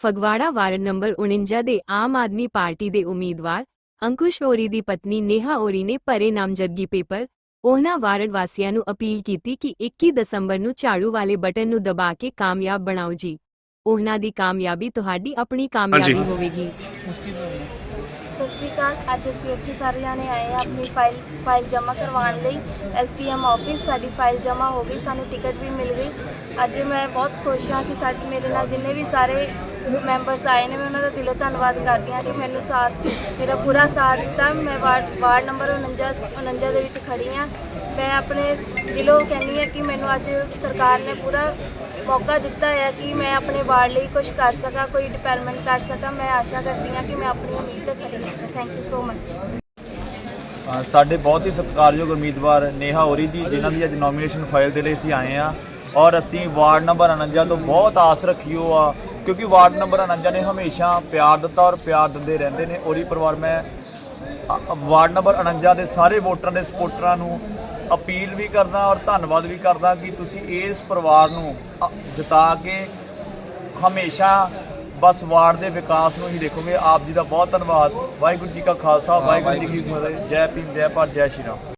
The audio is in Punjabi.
ਫਗਵਾੜਾ ਵਾਰਡ ਨੰਬਰ 49 ਦੇ ਆਮ ਆਦਮੀ ਪਾਰਟੀ ਦੇ ਉਮੀਦਵਾਰ ਅੰਕੁਸ਼ ਔਰੀ ਦੀ ਪਤਨੀ ਨੇਹਾ ਔਰੀ ਨੇ ਭਰੇ ਨਾਮਜ਼ਦਗੀ ਪੇਪਰ ਉਹਨਾਂ ਵਾਰਡ ਵਾਸੀਆਂ ਨੂੰ ਅਪੀਲ ਕੀਤੀ ਕਿ 21 ਦਸੰਬਰ ਨੂੰ ਝਾੜੂ ਵਾਲੇ ਬਟਨ ਨੂੰ ਦਬਾ ਕੇ ਕਾਮਯਾਬ ਬਣਾਓ ਜੀ। ਉਹਨਾਂ ਦੀ ਕਾਮਯਾਬੀ ਤੁਹਾਡੀ ਆਪਣੀ ਕਾਮਯਾਬੀ ਹਾਂਜੀ। ਹੋਵੇਗੀ ਸਤਿ ਸ਼੍ਰੀ ਅਕਾਲ, ਅੱਜ ਅਸੀਂ ਇੱਥੇ ਸਾਰੇ ਜਾਣੇ ਆਏ ਆ ਆਪਣੀ ਫਾਈਲ ਫਾਈਲ ਜਮ੍ਹਾਂ ਕਰਵਾਉਣ ਲਈ। ਐਸਡੀਐਮ ਆਫਿਸ ਸਾਡੀ ਫਾਈਲ ਜਮ੍ਹਾਂ ਹੋ ਗਈ, ਸਾਨੂੰ ਟਿਕਟ ਵੀ ਮਿਲ ਗਈ। ਅੱਜ ਮੈਂ ਬਹੁਤ ਖੁਸ਼ ਹਾਂ ਕਿ ਸਾਡੇ, ਮੇਰੇ ਨਾਲ ਜਿੰਨੇ ਵੀ ਸਾਰੇ ਮੈਂਬਰਸ ਆਏ ਨੇ, ਮੈਂ ਉਹਨਾਂ ਦਾ ਦਿਲੋਂ ਧੰਨਵਾਦ ਕਰਦੀ ਹਾਂ ਕਿ ਮੈਨੂੰ ਸਾਥ, ਮੇਰਾ ਪੂਰਾ ਸਾਥ ਦਿੱਤਾ। ਮੈਂ ਵਾਰਡ ਵਾਰਡ ਨੰਬਰ 49 49 ਦੇ ਵਿੱਚ ਖੜੀ ਹਾਂ। ਮੈਂ ਆਪਣੇ ਦਿਲੋਂ ਕਹਿੰਦੀ ਹਾਂ ਕਿ ਮੈਨੂੰ ਅੱਜ ਸਰਕਾਰ ਨੇ ਪੂਰਾ ਮੌਕਾ ਦਿੱਤਾ ਹੈ ਕਿ ਮੈਂ ਆਪਣੇ ਵਾਰਡ ਲਈ ਕੁਝ ਕਰ ਸਕਾਂ, ਕੋਈ ਡਿਵੈਲਪਮੈਂਟ ਕਰ ਸਕਾਂ। ਮੈਂ ਆਸ਼ਾ ਕਰਦੀ ਹਾਂ ਕਿ ਮੈਂ ਆਪਣੀ ਉਮੀਦ ਖਰੀ ਥੈਂਕ ਯੂ ਸੋ ਮੱਚ ਸਾਡੇ ਬਹੁਤ ਹੀ ਸਤਿਕਾਰਯੋਗ ਉਮੀਦਵਾਰ ਨੇਹਾ ਔਰੀ ਜੀ, ਜਿਨ੍ਹਾਂ ਦੀ ਅੱਜ ਨੋਮੀਨੇਸ਼ਨ ਫਾਈਲ ਦੇ ਲਈ ਅਸੀਂ ਆਏ ਆ ਔਰ ਅਸੀਂ ਵਾਰਡ ਨੰਬਰ 49 ਤੋਂ ਬਹੁਤ ਆਸ ਰੱਖੀ ਹੋ ਆ, ਕਿਉਂਕਿ ਵਾਰਡ ਨੰਬਰ 49 ਨੇ ਹਮੇਸ਼ਾ ਪਿਆਰ ਦਿੱਤਾ ਔਰ ਪਿਆਰ ਦਿੰਦੇ ਰਹਿੰਦੇ ਨੇ। ਔਰੀ ਪਰਿਵਾਰ ਮੈਂ ਵਾਰਡ ਨੰਬਰ 49 ਦੇ ਸਾਰੇ ਵੋਟਰਾਂ ਦੇ ਸਪੋਰਟਰਾਂ ਨੂੰ ਅਪੀਲ ਵੀ ਕਰਦਾ ਔਰ ਧੰਨਵਾਦ ਵੀ ਕਰਦਾ ਕਿ ਤੁਸੀਂ ਇਸ ਪਰਿਵਾਰ ਨੂੰ ਜਿਤਾ ਕੇ ਹਮੇਸ਼ਾ ਬਸ ਵਾਰਡ ਦੇ ਵਿਕਾਸ ਨੂੰ ਹੀ ਦੇਖੋਗੇ। ਆਪ ਜੀ ਦਾ ਬਹੁਤ ਧੰਨਵਾਦ। ਵਾਹਿਗੁਰੂ ਜੀ ਕਾ ਖਾਲਸਾ ਵਾਹਿਗੁਰੂ ਜੀ ਕੀ ਫਤਿਹ। ਜੈ ਭੀਮ ਜੈ ਭਾਰਤ ਜੈ ਸ਼੍ਰੀ ਰਾਮ।